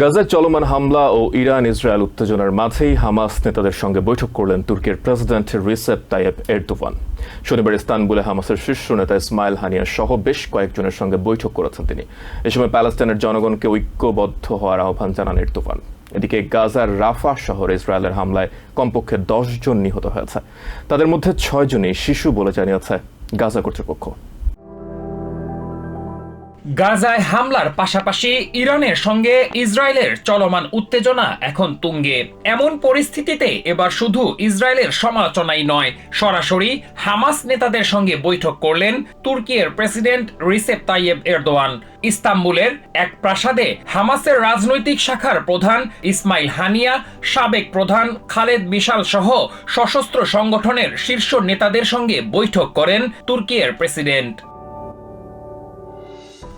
গাজায় চলমান হামলা ও ইরান ইসরায়েল উত্তেজনার মাঝেই হামাস নেতাদের সঙ্গে বৈঠক করলেন তুর্কির প্রেসিডেন্ট রিসেপ তাইয়েব এরদোয়ান। শনিবার ইস্তানবুলে হামাসের শীর্ষ নেতা ইসমাইল হানিয়া সহ বেশ কয়েকজনের সঙ্গে বৈঠক করেছেন তিনি। এ সময় প্যালেস্টাইনের জনগণকে ঐক্যবদ্ধ হওয়ার আহ্বান জানান এরদোয়ান। এদিকে গাজার রাফা শহরে ইসরায়েলের হামলায় কমপক্ষে জন নিহত হয়েছে। তাদের মধ্যে ছয় জনই শিশু বলে জানিয়েছে গাজা কর্তৃপক্ষ। গাজায় হামলার পাশাপাশি ইরানের সঙ্গে ইসরায়েলের চলমান উত্তেজনা এখন তুঙ্গে। এমন পরিস্থিতিতে এবার শুধু ইসরায়েলের সমালোচনাই নয়, সরাসরি হামাস নেতাদের সঙ্গে বৈঠক করলেন তুর্কির প্রেসিডেন্ট রিসেপ তাইয়েব এরদোয়ান। ইস্তাম্বুলের এক প্রাসাদে হামাসের রাজনৈতিক শাখার প্রধান ইসমাইল হানিয়া, সাবেক প্রধান খালেদ বিশাল সহ সশস্ত্র সংগঠনের শীর্ষ নেতাদের সঙ্গে বৈঠক করেন তুর্কির প্রেসিডেন্ট।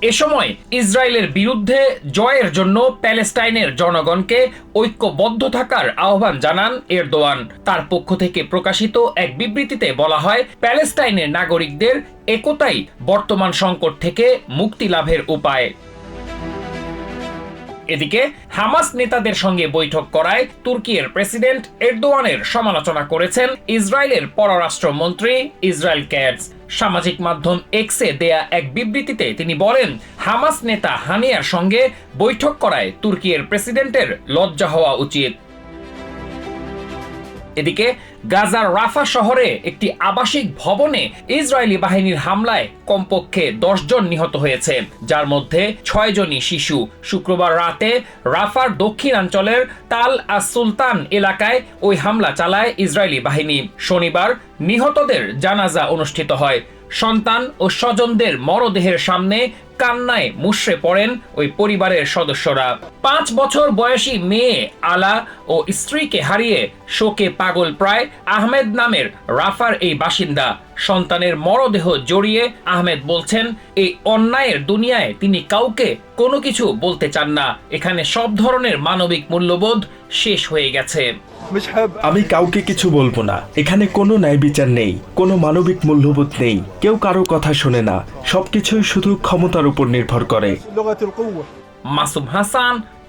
এ সময় ইসরায়েলের বিরুদ্ধে জয়ের জন্য প্যালেস্টাইনের জনগণকে ঐক্যবদ্ধ থাকার আহ্বান জানান এরদোয়ান। তার পক্ষ থেকে প্রকাশিত এক বিবৃতিতে বলা হয়, প্যালেস্টাইনের নাগরিকদের একতাই বর্তমান সংকট থেকে মুক্তি লাভের উপায়। এদিকে হামাস নেতাদের সঙ্গে বৈঠক করায় তুর্কির প্রেসিডেন্ট এরদোয়ানের সমালোচনা করেছেন ইসরায়েলের পররাষ্ট্রমন্ত্রী ইসরায়েল ক্যাটস। সামাজিক মাধ্যম এক্সে দেয়া এক বিবৃতিতে তিনি বলেন, হামাস নেতা হানিয়ার সঙ্গে বৈঠক করায় তুর্কির প্রেসিডেন্টের লজ্জা হওয়া উচিত। এদিকে গাজার রাফা শহরে একটি আবাসিক ভবনে ইসরায়েলি বাহিনীর হামলায় কমপক্ষে দশ জন নিহত হয়েছে, যার মধ্যে ছয় জনই শিশু। শুক্রবার রাতে রাফার দক্ষিণাঞ্চলের তাল আস সুলতান এলাকায় ওই হামলা চালায় ইসরায়েলি বাহিনী। শনিবার নিহতদের জানাজা অনুষ্ঠিত হয়। সন্তান ও স্বজনদের মরদেহের সামনে কান্নায় মুষড়ে পড়েন ওই পরিবারের সদস্যরা। পাঁচ বছর বয়সী মেয়ে আলা ও স্ত্রীকে হারিয়ে শোকে পাগল প্রায় আহমেদ নামের রাফার এই বাসিন্দা। সন্তানের মরদেহ জড়িয়ে আহমেদ বলছেন এই অন্যায়ের দুনিয়ায় তিনি কাউকে কোনো কিছু বলতে চান না। এখানে সব ধরনের মানবিক মূল্যবোধ শেষ হয়ে গেছে। আমি কাউকে কিছু বলব না। এখানে কোনো ন্যায় বিচার নেই কোনো মানবিক মূল্যবোধ নেই। কেউ কারও কথা শোনে না। সবকিছুই শুধু ক্ষমতার উপর নির্ভর করে। Masum Hasan